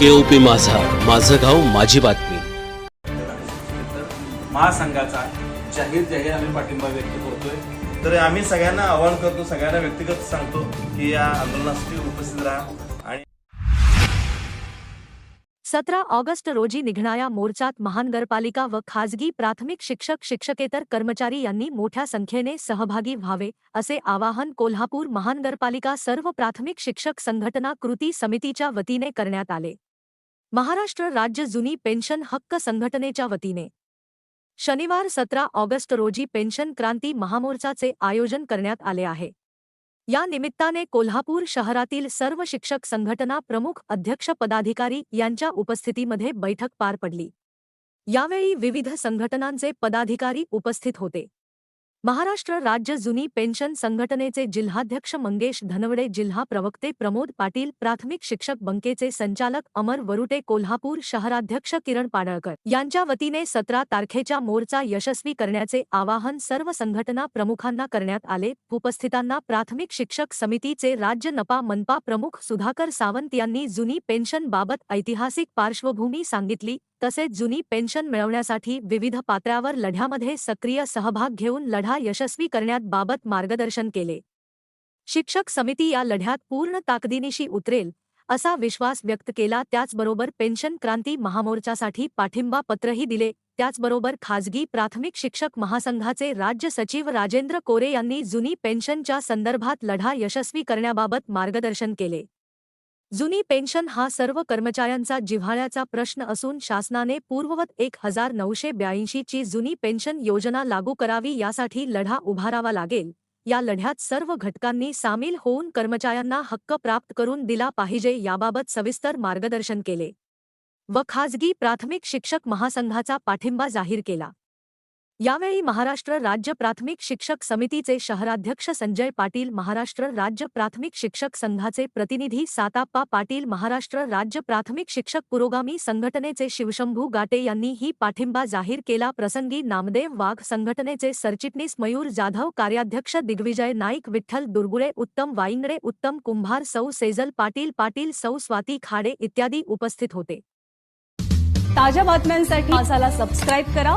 केओपी माझा. माझं गाव माझी बातमी. महासंघाचा जाहीर जाहीर आम्ही पाठिंबा व्यक्त करतोय. तर आम्ही सगळ्यांना आवाहन करतो सगळ्यांना व्यक्तिगत सांगतो की या आंदोलनासाठी उपस्थित राहा आणि सतरा ऑगस्ट रोजी निघणाऱ्या मोर्चात महानगरपालिका व खाजगी प्राथमिक शिक्षक शिक्षकेतर कर्मचारी यांनी मोठ्या संख्येने सहभागी व्हावे असे आवाहन कोल्हापूर महानगरपालिका सर्व प्राथमिक शिक्षक संघटना कृती समितीच्या वतीने करण्यात आले. महाराष्ट्र राज्य जुनी पेन्शन हक्क संघटनेच्या वतीने. शनिवार सतरा ऑगस्ट रोजी पेन्शन क्रांती महामोर्चाचे आयोजन करण्यात आले आहे. या निमित्ताने कोल्हापूर शहरातील सर्व शिक्षक संघटना प्रमुख अध्यक्ष पदाधिकारी यांच्या उपस्थितीमध्ये बैठक पार पडली. यावेळी विविध संघटनांचे पदाधिकारी उपस्थित होते. महाराष्ट्र राज्य जुनी पेन्शन संघटनेचे जिल्हाध्यक्ष मंगेश धनवडे जिल्हा प्रवक्ते प्रमोद पाटील प्राथमिक शिक्षक बंकेचे संचालक अमर वरुटे कोल्हापूर शहराध्यक्ष किरण पाडळकर यांच्या वतीने सतरा तारखेच्या मोर्चा यशस्वी करण्याचे आवाहन सर्व संघटना प्रमुखांना करण्यात आले. उपस्थितांना प्राथमिक शिक्षक समितीचे राज्य नपा मनपा प्रमुख सुधाकर सावंत यांनी जुनी पेन्शन बाबत ऐतिहासिक पार्श्वभूमी सांगितली. तसेच जुनी पेन्शन मिळवण्यासाठी विविध पात्रावर लढ्यामध्ये सक्रिय सहभाग घेऊन लढा यशस्वी करण्यात बाबत मार्गदर्शन केले. शिक्षक समिती या लढ्यात पूर्ण ताकदीनिशी उतरेल असा विश्वास व्यक्त केला. त्याचबरोबर पेन्शन क्रांती महामोर्चासाठी पाठिंबा पत्रही दिले. त्याचबरोबर खाजगी प्राथमिक शिक्षक महासंघाचे राज्य सचिव राजेंद्र कोरे यांनी जुनी पेन्शनच्या संदर्भात लढा यशस्वी करण्याबाबत मार्गदर्शन केले. जुनी पेन्शन हा सर्व कर्मचाऱ्यांचा जिव्हाळ्याचा प्रश्न असून शासनाने पूर्ववत एक हजार नऊशे ब्याऐंशी ची जुनी पेन्शन योजना लागू करावी यासाठी लढा उभारावा लागेल. या लढ्यात सर्व घटकांनी सामील होऊन कर्मचाऱ्यांना हक्क प्राप्त करून दिला पाहिजे याबाबत सविस्तर मार्गदर्शन केले. व खाजगी प्राथमिक शिक्षक महासंघाचा पाठिंबा जाहीर केला. यावेळी महाराष्ट्र राज्य प्राथमिक शिक्षक समितीचे शहराध्यक्ष संजय पाटील महाराष्ट्र राज्य प्राथमिक शिक्षक संघाचे प्रतिनिधी साताप्पा पाटील महाराष्ट्र राज्य प्राथमिक शिक्षक पुरोगामी संघटनेचे शिवशंभू गाटे यांनी ही पाठिंबा जाहीर केला. प्रसंगी नामदेव वाघ संघटनेचे सरचिटणीस मयूर जाधव कार्याध्यक्ष दिग्विजय नाईक विठ्ठल दुर्गुळे उत्तम वाईंगडे उत्तम कुंभार सौ सेजल पाटील पाटील सौ स्वाती खाडे इत्यादी उपस्थित होते. ताज्या बातम्यांसाठी सबस्क्राईब करा.